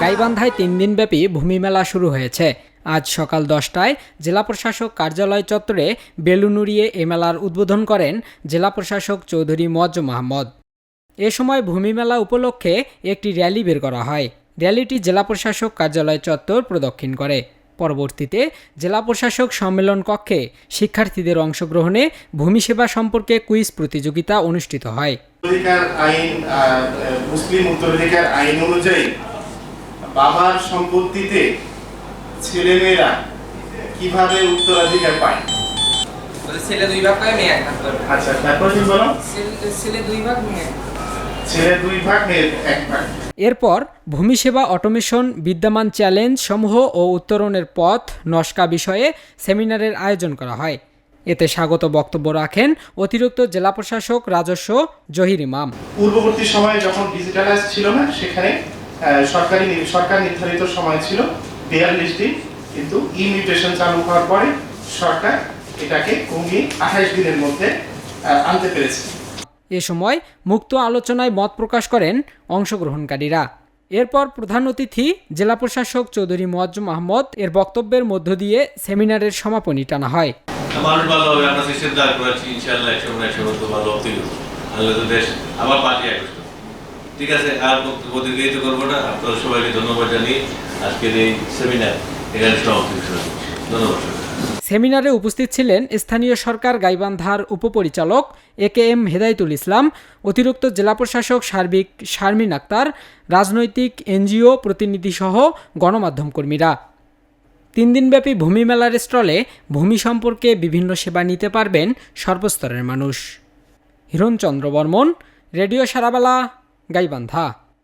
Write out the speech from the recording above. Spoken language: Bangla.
গাইবান্ধায় তিন দিনব্যাপী ভূমি মেলা শুরু হয়েছে। আজ সকাল দশটায় জেলা প্রশাসক কার্যালয় চত্বরে বেলুন উড়িয়ে এ মেলার উদ্বোধন করেন জেলা প্রশাসক চৌধুরী মজ মাহমদ এ সময় ভূমি মেলা উপলক্ষে একটি র্যালি বের করা হয়। র্যালিটি জেলা প্রশাসক কার্যালয় চত্বর প্রদক্ষিণ করে। পরবর্তীতে জেলা প্রশাসক সম্মেলন কক্ষে শিক্ষার্থীদের অংশগ্রহণে ভূমি সেবা সম্পর্কে কুইজ প্রতিযোগিতা অনুষ্ঠিত হয়। অধিকার আইন মুসলিম উত্তরাধিকার আইন অনুযায়ী বাবার সম্পত্তিতে ছেলেমেয়েরা কীভাবে উত্তরাধিকার পায়? ছেলে দুই ভাগ করে মেয়ে আচ্ছা তারপর কি বলো? ছেলে- ছেলে দুই ভাগ মেয়ে ছেলে দুই ভাগ মেয়ে এক ভাগ। এরপর ভূমি সেবা অটোমেশন বিদ্যমান চ্যালেঞ্জ সমূহ ও উত্তরণের পথ নস্কা বিষয়ে সেমিনারের আয়োজন করা হয়। এতে স্বাগত বক্তব্য রাখেন অতিরিক্ত জেলা প্রশাসক রাজস্ব জহির ইমাম। পূর্ববর্তী সময়ে যখন ডিজিটালাইজ ছিল না, সেখানে সরকারি সরকার নির্ধারিত সময় ছিল বিয়াল্লিশ দিন। কিন্তু ই মিউটেশন চালু হওয়ার পরে সরকার এটাকে কমিয়ে আঠাইশ দিনের মধ্যে আনতে পেরেছে। এ সময় মুক্ত আলোচনায় মত প্রকাশ করেন অংশগ্রহণকারীরা। এরপর প্রধান অতিথি জেলা প্রশাসক চৌধুরী মোয়াজ্জ মাহমদ এর বক্তব্যের মধ্য দিয়ে সেমিনারের সমাপনী টানা হয়। ঠিক আছে, আর দীর্ঘায়িত করব না। সবাইকে ধন্যবাদ জানিয়ে আজকের এই সেমিনার এখানে ধন্যবাদ। সেমিনারে উপস্থিত ছিলেন স্থানীয় সরকার গাইবান্ধার উপপরিচালক এ কে এম হেদায়তুল ইসলাম, অতিরিক্ত জেলা প্রশাসক সার্বিক শারমিন আক্তার, রাজনৈতিক এনজিও প্রতিনিধিসহ গণমাধ্যম কর্মীরা তিন দিনব্যাপী ভূমি মেলার স্টলে ভূমি সম্পর্কে বিভিন্ন সেবা নিতে পারবেন সর্বস্তরের মানুষ। হিরণচন্দ্র বর্মন, রেডিও সারাবেলা, গাইবান্ধা।